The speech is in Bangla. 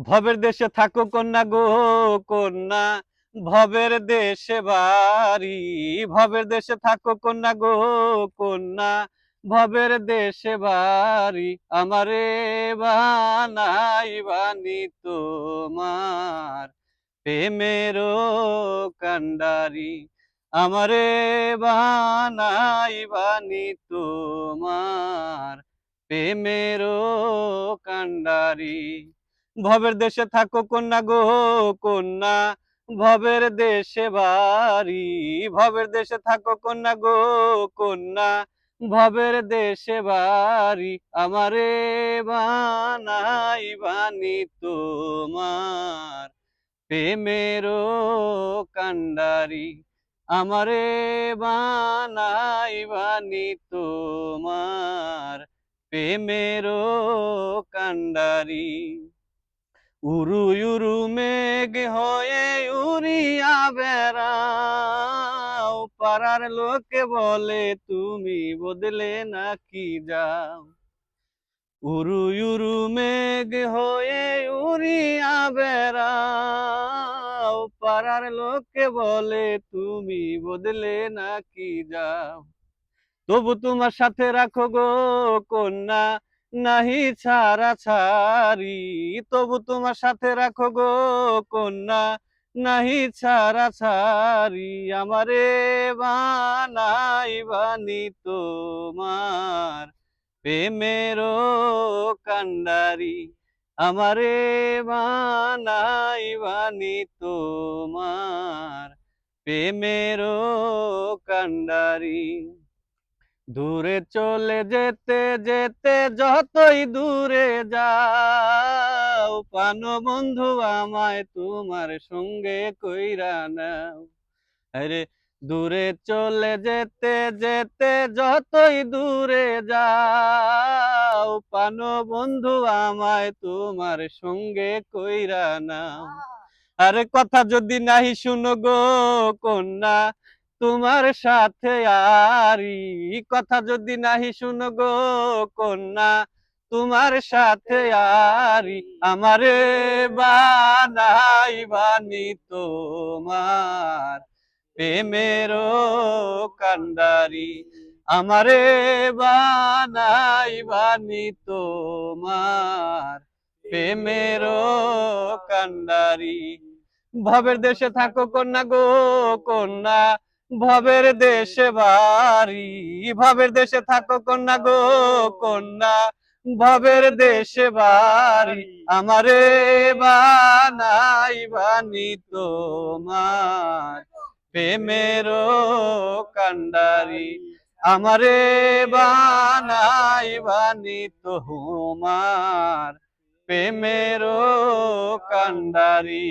ভবের দেশে থাকো কন্যা গো, কন্যা। ভবের দেশে বাড়ি, ভবের দেশে থাকো কন্যা গো, কন্যা। ভবের দেশে বাড়ি, আমারে বানাই বানি তোমার। প্রেমেরও কান্ডারি, আমারে বানাই বানি তোমার। প্রেমেরও কান্ডারি ভবের দেশে থাকো কন্যা গো, কন্যা। ভবের দেশে বাড়ি, ভবের দেশে থাকো কন্যা গো, কন্যা। ভবের দেশে বাড়ি, আমারে বানাই বানি তোমার। প্রেমেরও কান্ডারি, আমারে বানাই বানি তোমার। প্রেমেরও কান্ডারি। উরু উরু মেঘ হয়ে উড়িয়া বেড়াও পাড়ার লোকে বলে, তুমি বদলে নাকি যাও? উরু উরু মেঘ হয়ে উড়িয়া বেড়াও পাড়ার লোকে বলে, তুমি বদলে নাকি যাও? তবু তোমার সাথে রাখো গো কন্যা নাহি ছাড়া ছাড়ি, তবু তোমার সাথে রাখো গো কন্যা। নাহি ছাড়া ছাড়ি, আমারে বানাই বানি তোমার। প্রেমেরও কান্ডারি, আমারে বানাই বানি তোমার। প্রেমেরও কান্ডারি দূরে চলে যেতে যেতে যতই দূরে যাও পান বন্ধু আমায় তোমার সঙ্গে কইরা নাও। আরে দূরে চলে যেতে যেতে যতই দূরে যাও পান বন্ধু আমায় তোমার সঙ্গে কইরা নাও। আরে কথা যদি নাহি শুনো গো কন্যা তোমার সাথে আরি কথা যদি নাহি শুনো গো কন্যা। তোমার সাথে আরি আমারে বানাই বানি তোমার। প্রেমেরও কান্ডারি আমারে বানাই বানি তোমার। প্রেমের কান্ডারি। ভবের দেশে থাকো কন্যা গো কন্যা। ভবের দেশে বাড়ি, ভবের দেশে থাকো কন্যা গো কন্যা। ভবের দেশে বাড়ি, আমারে বানাই বানি তোমার। প্রেমেরও কান্ডারি, আমারে বানাই বানি তোমার। প্রেমেরও কান্ডারি।